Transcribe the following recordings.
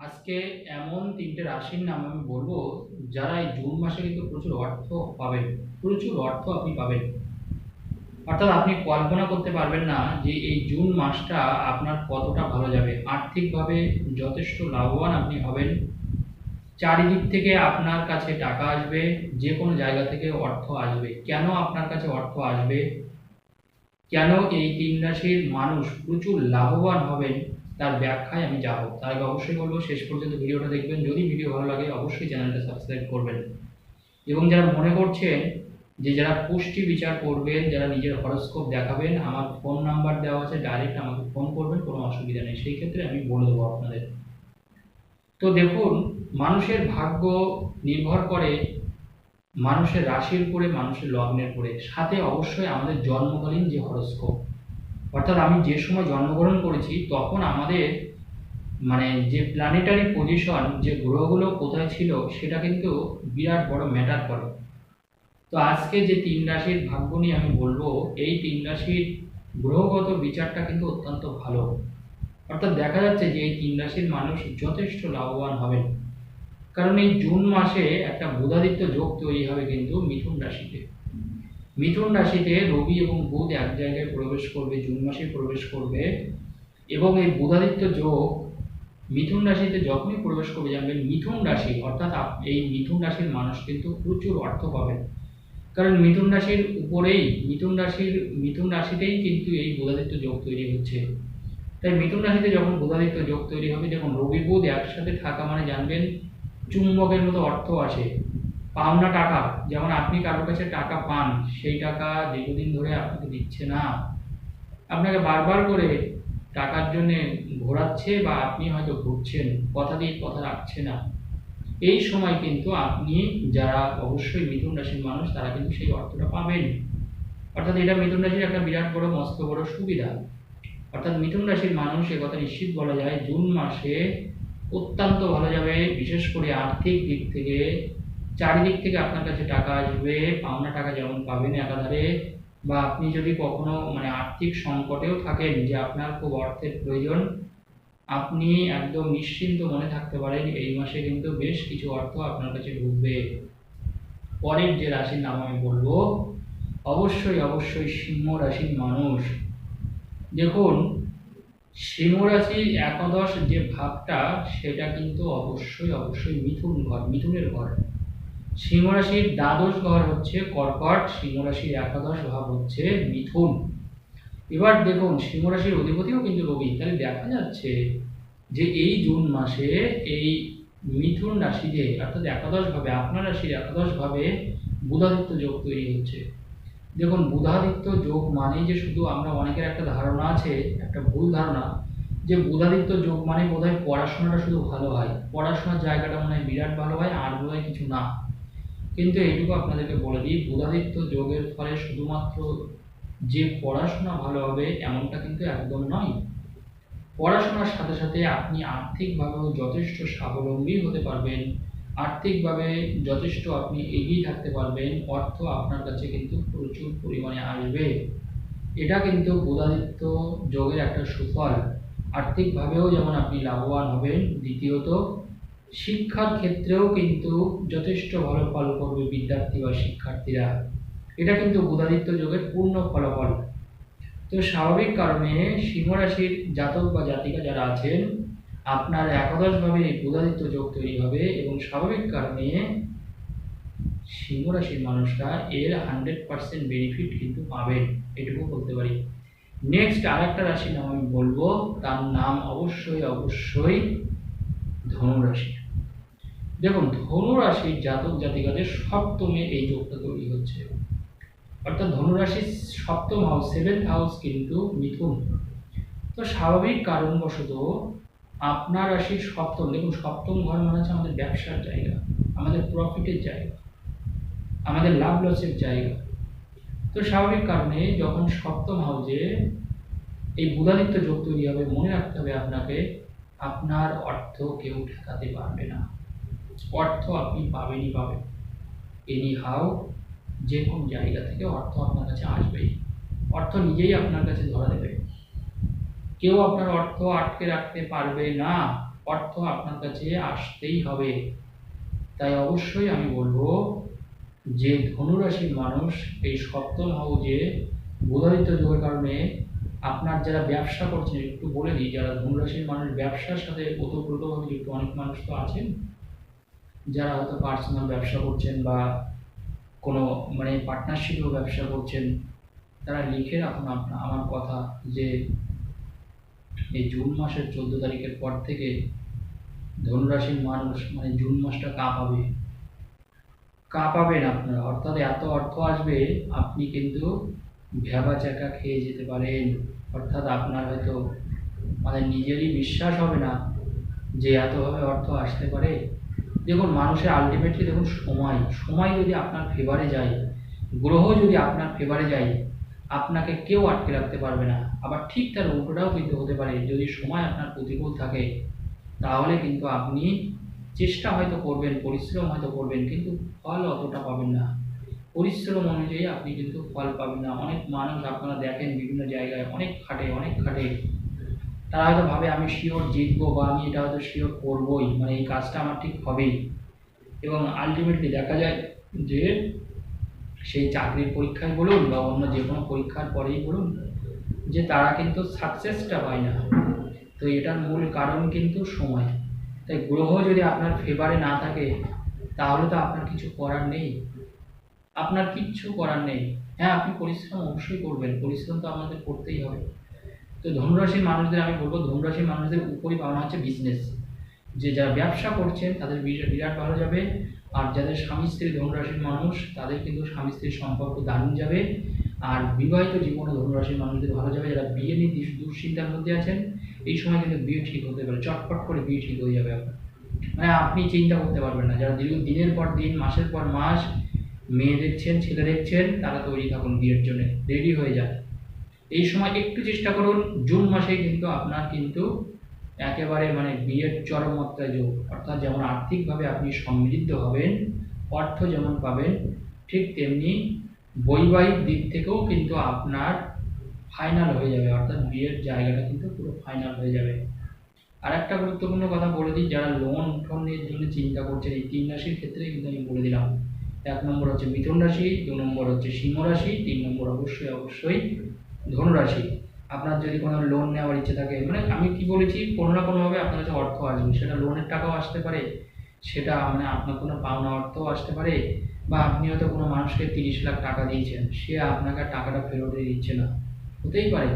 আজকে এমন তিনটে রাশির নাম আমি বলব, যারা এই জুন মাসে কিন্তু প্রচুর অর্থ পাবেন, প্রচুর অর্থ আপনি পাবেন। অর্থাৎ আপনি কল্পনা করতে পারবেন না যে এই জুন মাসটা আপনার কতটা ভালো যাবে। আর্থিকভাবে যথেষ্ট লাভবান আপনি হবেন। চারিদিক থেকে আপনার কাছে টাকা আসবে যে কোনো জায়গা থেকে অর্থ আসবে। কেন আপনার কাছে অর্থ আসবে? কেন এই তিন রাশির মানুষ প্রচুর লাভবান হবেন? তার ব্যাখ্যায় আমি যাব। তাই অবশ্যই বলব, শেষ পর্যন্ত ভিডিওটা দেখবেন। যদি ভিডিও ভালো লাগে, অবশ্যই চ্যানেলটা সাবস্ক্রাইব করবেন। এবং যারা মনে করছেন যে যারা পুষ্টি বিচার করবেন, যারা নিজের হরস্কোপ দেখাবেন, আমার ফোন নাম্বার দেওয়া আছে, ডাইরেক্ট আমাকে ফোন করবেন, কোনো অসুবিধা নেই। সেই ক্ষেত্রে আমি বলে দেবো আপনাদের। তো দেখুন, মানুষের ভাগ্য নির্ভর করে মানুষের রাশির উপরে, মানুষের লগ্নের উপরে। সাথে অবশ্যই আমাদের জন্মকালীন যে হরস্কোপ অর্থাৎ আমি যে সময় জন্মগ্রহণ করেছি, তখন আমাদের মানে যে প্ল্যানেটারি পজিশন যে গ্রহগুলো কোথায় ছিল, সেটা কিন্তু বিরাট বড় ম্যাটার করে। তো আজকে যে তিন রাশির ভাগ্য নিয়ে আমি বলব, এই তিন রাশির গ্রহগত বিচারটা কিন্তু অত্যন্ত ভালো। অর্থাৎ দেখা যাচ্ছে যে এই তিন রাশির মানুষ যথেষ্ট লাভবান হবেন। কারণ এই জুন মাসে একটা বুধাদিত্য যোগ তৈরি হবে কিন্তু মিথুন রাশিতে। মিথুন রাশিতে রবি এবং বুধ এক জায়গায় প্রবেশ করবে, জুন মাসে প্রবেশ করবে এবং এই বুধাদিত্য যোগ মিথুন রাশিতে যখনই প্রবেশ করবে, জানবেন মিথুন রাশি, অর্থাৎ এই মিথুন রাশির মানুষ কিন্তু প্রচুর অর্থ পাবেন কারণ মিথুন রাশির উপরেই, মিথুন রাশির, মিথুন রাশিতেই কিন্তু এই বুধাদিত্য যোগ তৈরি হচ্ছে। তাই মিথুন রাশিতে যখন বুধাদিত্য যোগ তৈরি হবে, যখন রবি, বুধ একসাথে থাকা মানে জানবেন চুম্বকের মতো অর্থ আসে। পাওনা টাকা, যেমন আপনি কারোর কাছে টাকা পান, সেই টাকা দীর্ঘদিন ধরে আপনাকে দিচ্ছে না। আপনাকে বারবার করে টাকার জন্য ঘোরাচ্ছে বা আপনি হয়তো ঘুরছেন, কথা দিয়ে কথা রাখছে না। এই সময় কিন্তু আপনি যারা অবশ্যই মিথুন রাশির মানুষ, তারা কিন্তু সেই অর্থটা পাবেন। অর্থাৎ এটা মিথুন রাশির একটা বিরাট বড়, মস্ত বড় সুবিধা। অর্থাৎ মিথুন রাশির মানুষ কথা নিশ্চিত বলা যায়, জুন মাসে অত্যন্ত ভালো যাবে, বিশেষ করে আর্থিক দিক থেকে চারিদিক থেকে আপনার কাছে টাকা আসবে, পাওনা টাকা যেমন পাবেন একাধারে, বা আপনি যদি কখনো মানে আর্থিক সংকটেও থাকেন যে আপনার খুব অর্থের প্রয়োজন, আপনি একদম নিশ্চিন্ত মনে থাকতে পারেন এই মাসে কিন্তু বেশ কিছু অর্থ আপনার কাছে ঢুকবে। পরের যে রাশির নাম আমি বলব, অবশ্যই অবশ্যই সিংহ রাশির মানুষ। দেখুন, সিংহ রাশির একাদশ যে ভাবটা, সেটা কিন্তু অবশ্যই অবশ্যই মিথুন ঘর, মিথুনের ঘর। সিংহ রাশির দ্বাদশ ঘর হচ্ছে কর্কট সিংহ রাশির একাদশ ভাব হচ্ছে মিথুন। এবার দেখুন সিংহ রাশির অধিপতিও কিন্তু রবি। তাহলে দেখা যাচ্ছে যে এই জুন মাসে এই মিথুন রাশিতে অর্থাৎ একাদশ ভাবে, আপনার রাশির একাদশ ভাবে বুধাদিত্য যোগ তৈরি হচ্ছে। দেখুন, বুধাদিত্য যোগ মানে যে শুধু আমরা অনেকের একটা ধারণা আছে, একটা ভুল ধারণা, যে বুধাদিত্য যোগ মানে বোধহয় পড়াশোনাটা শুধু ভালো হয়। পড়াশোনার জায়গাটা মনে হয় বিরাট ভালো হয়, আর বোধহয় কিছু না। কিন্তু এইটুকু আপনাদেরকে বলে দিই, বুধাদিত্য যোগের ফলে শুধুমাত্র যে পড়াশোনা ভালো হবে এমনটা কিন্তু একদম নয়। পড়াশোনার সাথে সাথে আপনি আর্থিকভাবেও যথেষ্ট স্বাবলম্বী হতে পারবেন। আর্থিকভাবে যথেষ্ট আপনি এগিয়ে থাকতে পারবেন, অর্থ আপনার কাছে কিন্তু প্রচুর পরিমাণে আসবে। এটা কিন্তু বুধাদিত্য যোগের একটা সুফল। আর্থিকভাবেও যেমন আপনি লাভবান হবেন, দ্বিতীয়ত শিক্ষার ক্ষেত্রেও কিন্তু যথেষ্ট ভালো ফল করবে বিদ্যার্থী বা শিক্ষার্থীরা। এটা কিন্তু বুধাদিত্য যোগের পূর্ণ ফলাফল। তো স্বাভাবিক কারণে সিংহরাশির জাতক বা জাতিকা যারা আছেন, আপনার একাদশভাবে এই বুধাদিত্য যোগ তৈরি হবে এবং স্বাভাবিক কারণে সিংহরাশির মানুষরা এর হান্ড্রেড পার্সেন্ট বেনিফিট কিন্তু পাবেন। এটুকু বলতে পারি। নেক্সট আর একটা রাশির নাম আমি বলব। তার নাম অবশ্যই অবশ্যই ধনুরাশি। দেখুন, ধনুরাশির জাতক জাতিকাদের সপ্তমে এই যোগটা তৈরি হচ্ছে। অর্থাৎ ধনুরাশির সপ্তম হাউস সেভেন্থ হাউস কিন্তু মিথুন। তো স্বাভাবিক কারণবশত আপনার রাশির সপ্তম, দেখুন, সপ্তম ঘর মানে হচ্ছে আমাদের ব্যবসার জায়গা, আমাদের প্রফিটের জায়গা, আমাদের লাভ লসের জায়গা। তো স্বাভাবিক কারণে যখন সপ্তম হাউসে এই বুধাদিত্য যোগ তৈরি হবে, মনে রাখতে হবে আপনাকে, আপনার অর্থ কেউ ঠেকাতে পারবে না। অর্থ আপনি পাবেনই পাবেন। এনি হাউ যে কোনো জায়গা থেকে অর্থ আপনার কাছে আসবেই। অর্থ নিজেই আপনার কাছে ধরা দেবে। কেউ আপনার অর্থ আটকে রাখতে পারবে না। অর্থ আপনার কাছে আসতেই হবে। তাই অবশ্যই আমি বলব যে ধনুরাশির মানুষ এই সপ্তম হাউজে বুধাদিত্য যোগের কারণে আপনার যারা ব্যবসা করছেন, একটু বলে দিই, যারা ধনুরাশির মানুষ ব্যবসার সাথে ওতপ্রোতভাবে যুক্ত, অনেক মানুষ তো আছেন যারা হয়তো পার্সোনাল ব্যবসা করছেন বা কোনো মানে পার্টনারশিপেও ব্যবসা করছেন, তারা লিখে রাখুন আপনা, আমার কথা যে এই জুন মাসের চোদ্দ তারিখের পর থেকে ধনুরাশির মানুষ মানে জুন মাসটা কাঁপাবে। কাঁপাবেন আপনারা, অর্থাৎ এত অর্থ আসবে, আপনি কিন্তু ভেবা চাকা খেয়ে যেতে পারেন। অর্থাৎ আপনার হয়তো মানে নিজেরই বিশ্বাস হবে না যে এতভাবে অর্থ আসতে পারে। দেখুন, মানুষের আলটিমেটলি দেখুন, সময়। সময় যদি আপনার ফেভারে যায়, গ্রহ যদি আপনার ফেভারে যায়, আপনাকে কেউ আটকে রাখতে পারবে না। আবার ঠিক তার উল্টোটাও কিন্তু হতে পারে। যদি সময় আপনার প্রতিকূল থাকে, তাহলে কিন্তু আপনি চেষ্টা হয়তো করবেন, পরিশ্রম হয়তো করবেন, কিন্তু ফল অতটা পাবেন না। পরিশ্রম অনুযায়ী আপনি কিন্তু ফল পাবেন না। অনেক মানুষ আপনারা দেখেন বিভিন্ন জায়গায়, অনেক খাটে অনেক খাটে তারা হয়তো ভাবে আমি শিওর জিতবো বা আমি এটা হয়তো শিওর করবোই মানে এই কাজটা আমার ঠিক হবেই। এবং আলটিমেটলি দেখা যায় যে সেই চাকরির পরীক্ষায় বলুন বা অন্য যে কোনো পরীক্ষার পরেই বলুন যে তারা কিন্তু সাকসেসটা পায় না। তো এটার মূল কারণ কিন্তু সময়। তাই গ্রহ যদি আপনার ফেভারে না থাকে, তাহলে তো আপনার কিছু করার নেই। আপনার কিচ্ছু করার নেই। হ্যাঁ আপনি পরিশ্রম অবশ্যই করবেন, পরিশ্রম তো আমাদের করতেই হবে। তো ধনুরাশির মানুষদের, আমি বলব ধনুরাশির মানুষদের উপরই পাওনা হচ্ছে বিজনেস যে যারা ব্যবসা করছেন, তাদের বিরা- বিরাট ভালো যাবে। আর যাদের স্বামী স্ত্রী ধনুরাশির মানুষ, তাদের কিন্তু স্বামী স্ত্রীর সম্পর্ক দারুণ যাবে। আর বিবাহিত জীবনে ধনুরাশির মানুষদের ভালো যাবে। যারা বিয়ে নিয়ে দুশ- দুশ্চিন্তার মধ্যে আছেন, এই সময় কিন্তু বিয়ে ঠিক হতে পারে। চটপট করে বিয়ে ঠিক হয়ে যাবে। মানে আপনি চিন্তা করতে পারবেন না। যারা দীর্ঘ দিনের পর দিন, মাসের পর মাস মেয়ে দেখছেন, ছেলে দেখছেন, তারা তৈরি থাকুন বিয়ের জন্য। রেডি হয়ে যান এই সময় একটু চেষ্টা করুন। জুন মাসে কিন্তু আপনার কিন্তু একেবারে মানে বিয়ের চরম মাত্রায় যোগ। অর্থাৎ যেমন আর্থিকভাবে আপনি সমৃদ্ধ হবেন, অর্থ যেমন পাবেন, ঠিক তেমনি বৈবাহিক দিক থেকেও কিন্তু আপনার ফাইনাল হয়ে যাবে। অর্থাৎ বিয়ের জায়গাটা কিন্তু পুরো ফাইনাল হয়ে যাবে। আর একটা গুরুত্বপূর্ণ কথা বলে দিই, যারা লোন টোনের জন্য চিন্তা করছেন, এই তিন রাশির ক্ষেত্রে কিন্তু আমি বলে দিলাম। এক নম্বর হচ্ছে মিথুন রাশি, দু নম্বর হচ্ছে সিংহ রাশি, তিন নম্বর অবশ্যই অবশ্যই ধনুরাশি, আপনার যদি কোনো লোন নেওয়ার ইচ্ছে থাকে মানে আমি কি বলেছি, কোনো না কোনোভাবে আপনার কাছে অর্থ আসবে। সেটা লোনের টাকাও আসতে পারে, সেটা মানে আপনার কোনো পাওনা অর্থও আসতে পারে, বা আপনি হয়তো কোনো মানুষকে তিরিশ লাখ টাকা দিয়েছেন, সে আপনাকে টাকাটা ফেরত দিচ্ছে না। হতেই পারে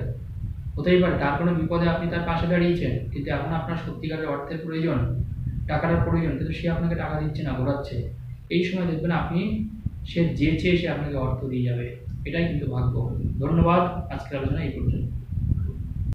হতেই পারে। তার কোনো বিপদে আপনি তার পাশে দাঁড়িয়েছেন, কিন্তু এখন আপনার সত্যিকারের অর্থের প্রয়োজন, টাকাটার প্রয়োজন, কিন্তু সে আপনাকে টাকা দিচ্ছে না, ঘোরাচ্ছে। এই সময় দেখবেন আপনি, সে যে চেয়ে সে আপনাকে অর্থ দিয়ে যাবে। এটাই কিন্তু ভাগ্য। ধন্যবাদ আজকের আলোচনা এই পর্যন্ত